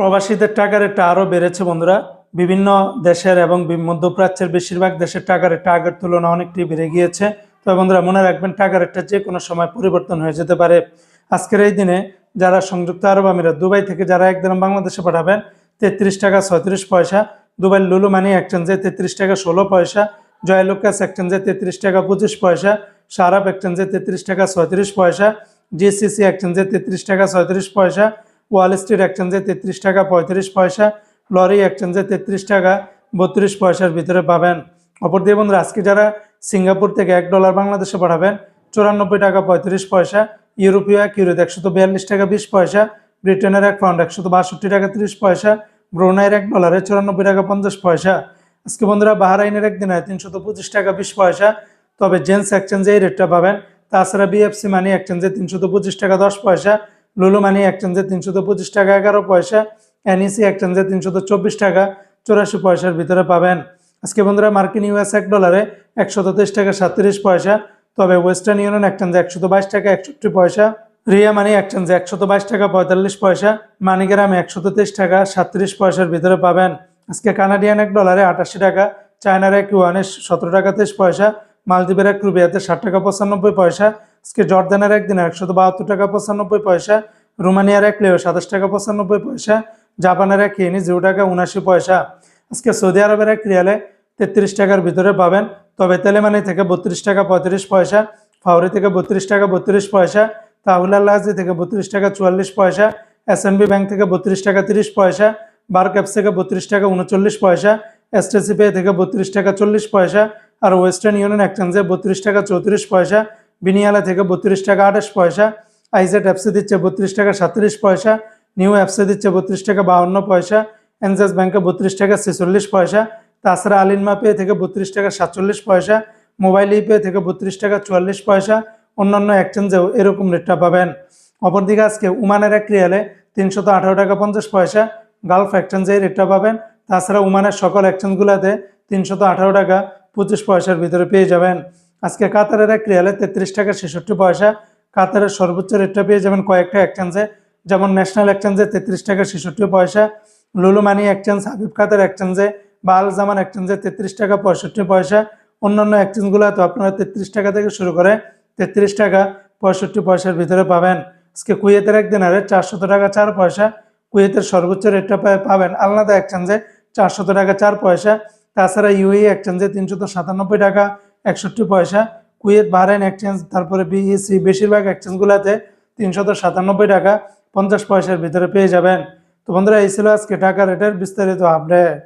প্রবাসীদের টাকার রেটটা আরও বেড়েছে বন্ধুরা। বিভিন্ন দেশের এবং মধ্যপ্রাচ্যের বেশিরভাগ দেশের টাকার রেটটা আগের তুলনায় অনেকটাই বেড়ে গিয়েছে। তবে বন্ধুরা, মনে রাখবেন, টাকার রেটটা যে কোনো সময় পরিবর্তন হয়ে যেতে পারে। আজকের এই দিনে যারা সংযুক্ত আরব আমিরাত, দুবাই থেকে যারা একদিন বাংলাদেশে পাঠাবেন, তেত্রিশ টাকা ছয়ত্রিশ পয়সা। দুবাই লুলু মানি এক্সচেঞ্জে তেত্রিশ টাকা ষোলো পয়সা। জয়লুকাস এক্সচেঞ্জে তেত্রিশ টাকা পঁচিশ পয়সা। সারাপ এক্সচেঞ্জে তেত্রিশ টাকা ছয়ত্রিশ পয়সা। জিসিসি এক্সচেঞ্জে তেত্রিশ টাকা ছয়ত্রিশ পয়সা। ওয়াল স্ট্রিট এক্সচেঞ্জে তেত্রিশ টাকা, পঁয়ত্রিশ পয়সা। লরি এক্সচেঞ্জে তেত্রিশ টাকা, বত্রিশ পয়সার ভিতরে পাবেন। অপর দিয়ে বন্ধুরা, আজকে যারা সিঙ্গাপুর থেকে এক ডলার বাংলাদেশে পাঠাবেন, চুরানব্বই টাকা, পঁয়ত্রিশ পয়সা। ইউরোপীয় এক ইউরোত, একশত বিয়াল্লিশ টাকা, বিশ পয়সা। ব্রিটেনের এক পাউন্ড, একশত বাষট্টি টাকা, তিরিশ পয়সা। ব্রুনাইয়ের এক ডলারে চুরানব্বই টাকা, পঞ্চাশ পয়সা। আজকে বন্ধুরা, বাহারাইনের এক দিনে তিনশত পঁচিশ টাকা, বিশ পয়সা। তবে জেন্স এক্সচেঞ্জে এই রেটটা পাবেন। তাছাড়া বিএফসি মানি এক্সচেঞ্জে তিনশত পঁচিশ টাকা, দশ পয়সা। লুলু মানি এক্সচেঞ্জে তিনশত পঁচিশ টাকা, এগারো পয়সা এনইসি এক্সচেঞ্জে তিনশত চব্বিশ টাকা, চৌরাশি পয়সার ভিতরে পাবেন। আজকে বন্ধুরা মার্কিন ইউএস এক ডলারে একশত তেইশ টাকা, সাতত্রিশ পয়সা। তবে ওয়েস্টার্ন ইউনিয়ন এক্সচেঞ্জে একশত বাইশ টাকা, একষট্টি পয়সা। রিয়া মানি এক্সচেঞ্জে একশত বাইশ টাকা, পঁয়তাল্লিশ পয়সা। মানিগ্রামে একশত তেইশ টাকা, সাতত্রিশ পয়সার ভিতরে পাবেন। আজকে কানাডিয়ান এক ডলারে আটাশি টাকা চায়নার এক ইউয়ানে সতেরো টাকা, তেইশ পয়সা। মালদ্বীপের এক রুবিয়াতে ষাট টাকা, পঁচানব্বই পয়সা। আজকে জর্দানের এক দিনে একশত বাহাত্তর টাকা, পঁচানব্বই পয়সা, রোমানিয়ার এক লেও সাতাশ টাকা, পঁচানব্বই পয়সা, জাপানের এক ইয়েনি জিরো টাকা উনাশি পয়সা। আজকে সৌদি আরবের এক রিয়ালে তেত্রিশ টাকার ভিতরে পাবেন। তবে তেলেমানি থেকে বত্রিশ টাকা, পঁয়ত্রিশ পয়সা ফাউরি থেকে বত্রিশ টাকা, বত্রিশ পয়সা, তাহুল আল্লাহাজি থেকে বত্রিশ টাকা, চুয়াল্লিশ পয়সা এসএনবি ব্যাংক থেকে বত্রিশ টাকা, তিরিশ পয়সা বার ক্যাপস থেকে বত্রিশ টাকা, উনচল্লিশ পয়সা এসটিসি পে থেকে বত্রিশ টাকা, চল্লিশ পয়সা, আর ওয়েস্টার্ন ইউনিয়ন এক্সচেঞ্জে বত্রিশ টাকা, চৌত্রিশ পয়সা বিনিয়ালা থেকে বত্রিশ টাকা আঠাশ পয়সা আইজেড অ্যাপসে দিচ্ছে বত্রিশ টাকা সাতত্রিশ পয়সা নিউ অ্যাপসে দিচ্ছে বত্রিশ টাকা বাহান্ন পয়সা এনজাস ব্যাংকে বত্রিশ টাকা ছেচল্লিশ পয়সা, তাছাড়া আলিনমা পে থেকে বত্রিশ টাকা সাতচল্লিশ পয়সা মোবাইল ইপে থেকে বত্রিশ টাকা চুয়াল্লিশ পয়সা, অন্যান্য এক্সচেঞ্জেও এরকম রেটটা পাবেন। অপরদিকে আজকে উমানের এক রিয়ালে তিনশত আঠারো টাকা পঞ্চাশ পয়সা গালফ এক্সচেঞ্জে রেটটা পাবেন। তাছাড়া উমানের সকল এক্সচেঞ্জগুলোতে তিনশত আঠারো টাকা পঁচিশ পয়সার ভিতরে পেয়ে যাবেন। আজকে কাতারের এক রিয়ালে তেত্রিশ টাকা ছেষট্টি পয়সা কাতারের সর্বোচ্চ রেটটা পেয়ে যাবেন কয়েকটা এক্সচেঞ্জে যেমন ন্যাশনাল এক্সচেঞ্জে তেত্রিশ টাকা ছেষট্টি পয়সা লুলু মানি এক্সচেঞ্জ হাবিব কাতার এক্সচেঞ্জে বা আল জামান এক্সচেঞ্জে তেত্রিশ টাকা পঁয়ষট্টি পয়সা। অন্যান্য এক্সচেঞ্জগুলোতে আপনারা তেত্রিশ টাকা থেকে শুরু করে তেত্রিশ টাকা পঁয়ষট্টি পয়সার ভিতরে পাবেন। আজকে কুয়েতের এক দিনারে চারশত টাকা চার পয়সা। কুয়েতের সর্বোচ্চ রেটটা পাবেন আলনাদা এক্সচেঞ্জে চারশত টাকা চার পয়সা। তাছাড়া ইউএই এক্সচেঞ্জে তিনশত সাতানব্বই টাকা। একষট্টি পয়সা, কুয়েত, বাহরাইন এক্সচেঞ্জ তারপরে বিএসি বেশিরভাগ এক্সচেঞ্জগুলোতে তিনশত সাতানব্বই টাকা পঞ্চাশ পয়সার ভিতরে পেয়ে যাবেন। তো বন্ধুরা, এই ছিল আজকে টাকা রেটের বিস্তারিত আপডেট